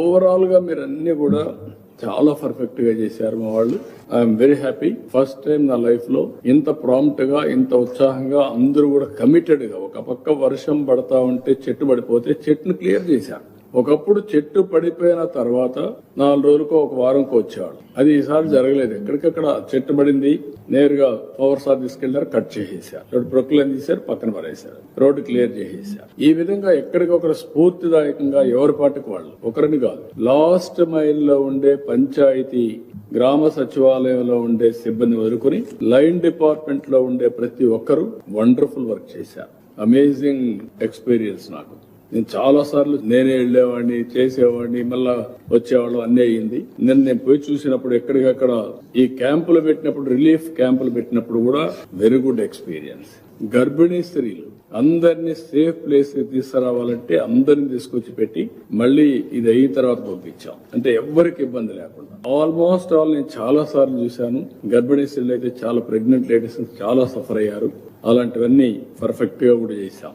ఓవరాల్గా మీరు అన్ని కూడా చాలా పర్ఫెక్ట్గా చేశారు మా వాళ్ళు. I'm very happy first time నా లైఫ్లో ఇంత ప్రాంప్ట్గా ఇంత ఉత్సాహంగా అందరూ కూడా కమిటెడ్గా ఒక పక్క వర్షం పడతా ఉంటే చెట్టు పడిపోతే చెట్టును క్లియర్ చేశారు. ఒకప్పుడు చెట్టు పడిపోయిన తర్వాత నాలుగు రోజులకు ఒక వారంకో వచ్చేవాడు అది ఈసారి జరగలేదు. ఎక్కడికక్కడ చెట్టు పడింది నేరుగా పవర్ సార్ తీసుకెళ్ళారు కట్ చేసేసారు. రోడ్డు ప్రొక్లైన్ తీశారు పక్కన పడేశారు. రోడ్డు క్లియర్ చేసేసారు. ఈ విధంగా ఎక్కడికొకరు స్ఫూర్తిదాయకంగా ఎవరి పాటికి వాళ్ళు? ఒకరిని కాదు. లాస్ట్ మైల్లో ఉండే పంచాయతీ గ్రామ సచివాలయంలో ఉండే సిబ్బంది వదులుకుని లైన్ డిపార్ట్మెంట్లో ఉండే ప్రతి ఒక్కరూ వండర్ఫుల్ వర్క్ చేశారు. అమేజింగ్ ఎక్స్పీరియన్స్ నాకు. నేను చాలా సార్లు నేనే వెళ్ళేవాడిని చేసేవాడిని మళ్ళా వచ్చేవాళ్ళు అన్నీ అయ్యింది. నేను నేను పోయి చూసినప్పుడు ఎక్కడికక్కడ ఈ క్యాంపులు పెట్టినప్పుడు రిలీఫ్ క్యాంపులు పెట్టినప్పుడు కూడా వెరీ గుడ్ ఎక్స్పీరియన్స్ గర్భిణీ స్త్రీలు అందరినీ సేఫ్ ప్లేస్ తీసుకురావాలంటే అందరిని తీసుకొచ్చి పెట్టి మళ్ళీ ఇది అయిన తర్వాత పంపించాం. అంటే ఎవ్వరికి ఇబ్బంది లేకుండా. ఆల్మోస్ట్ ఆల్ నేను చాలా సార్లు చూశాను. గర్భిణీ స్త్రీలు అయితే చాలా ప్రెగ్నెంట్ లేడీస్ చాలా సఫర్ అయ్యారు. అలాంటివన్నీ పర్ఫెక్ట్గా కూడా చేశాం.